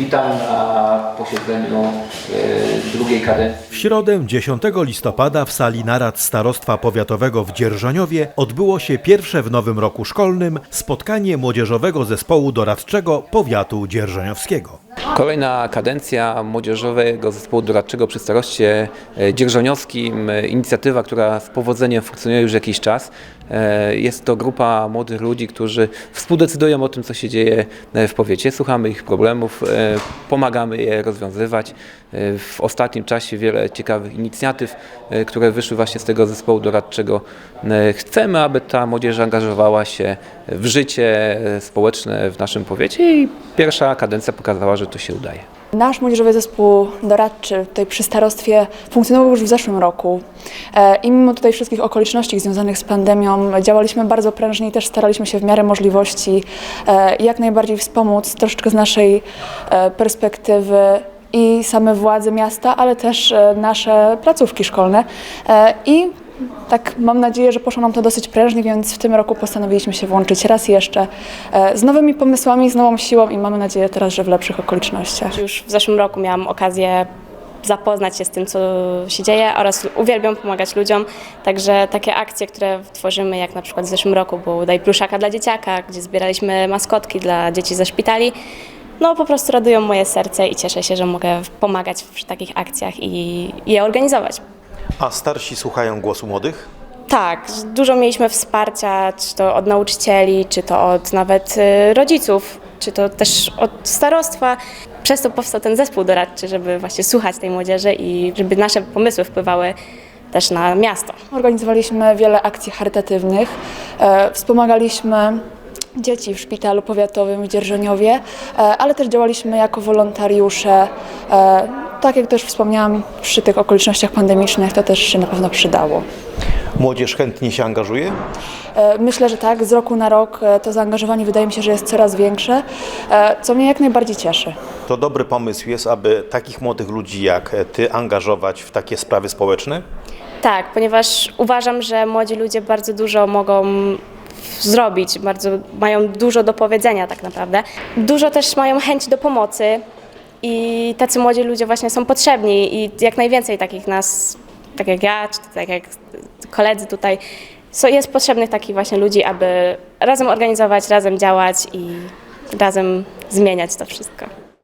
Witam na posiedzeniu e, drugiej kadencji. W środę 10 listopada w sali narad Starostwa Powiatowego w Dzierżoniowie odbyło się pierwsze w nowym roku szkolnym spotkanie Młodzieżowego Zespołu Doradczego Powiatu Dzierżoniowskiego. Kolejna kadencja Młodzieżowego Zespołu Doradczego przy Staroście e, Dzierżoniowskim. E, Inicjatywa, która z powodzeniem funkcjonuje już jakiś czas. E, Jest to grupa młodych ludzi, którzy współdecydują o tym, co się dzieje w powiecie. Słuchamy ich problemów, pomagamy je rozwiązywać. W ostatnim czasie wiele ciekawych inicjatyw, które wyszły właśnie z tego zespołu doradczego. Chcemy, aby ta młodzież angażowała się w życie społeczne w naszym powiecie i pierwsza kadencja pokazała, że to się udaje. Nasz młodzieżowy zespół doradczy tutaj przy starostwie funkcjonował już w zeszłym roku E, i mimo tutaj wszystkich okoliczności związanych z pandemią działaliśmy bardzo prężnie i też staraliśmy się w miarę możliwości e, jak najbardziej wspomóc troszeczkę z naszej e, perspektywy i same władze miasta, ale też nasze placówki szkolne i tak mam nadzieję, że poszło nam to dosyć prężnie, więc w tym roku postanowiliśmy się włączyć raz jeszcze e, z nowymi pomysłami, z nową siłą i mamy nadzieję teraz, że w lepszych okolicznościach. Już w zeszłym roku miałam okazję zapoznać się z tym, co się dzieje oraz uwielbiam pomagać ludziom. Także takie akcje, które tworzymy, jak na przykład w zeszłym roku był Daj pluszaka dla dzieciaka, gdzie zbieraliśmy maskotki dla dzieci ze szpitali, no po prostu radują moje serce i cieszę się, że mogę pomagać przy takich akcjach i i je organizować. A starsi słuchają głosu młodych? Tak, dużo mieliśmy wsparcia, czy to od nauczycieli, czy to od nawet y, rodziców, czy to też od starostwa. Przez to powstał ten zespół doradczy, żeby właśnie słuchać tej młodzieży i żeby nasze pomysły wpływały też na miasto. Organizowaliśmy wiele akcji charytatywnych, e, wspomagaliśmy dzieci w szpitalu powiatowym w Dzierżoniowie, e, ale też działaliśmy jako wolontariusze. E, tak jak też wspomniałam, przy tych okolicznościach pandemicznych to też się na pewno przydało. Młodzież chętnie się angażuje? E, Myślę, że tak, z roku na rok to zaangażowanie wydaje mi się, że jest coraz większe, co mnie jak najbardziej cieszy. To dobry pomysł jest, aby takich młodych ludzi jak ty angażować w takie sprawy społeczne? Tak, ponieważ uważam, że młodzi ludzie bardzo dużo mogą zrobić, bardzo mają dużo do powiedzenia tak naprawdę. Dużo też mają chęć do pomocy i tacy młodzi ludzie właśnie są potrzebni i jak najwięcej takich nas, tak jak ja, czy tak jak koledzy tutaj, so- jest potrzebnych takich właśnie ludzi, aby razem organizować, razem działać i razem zmieniać to wszystko.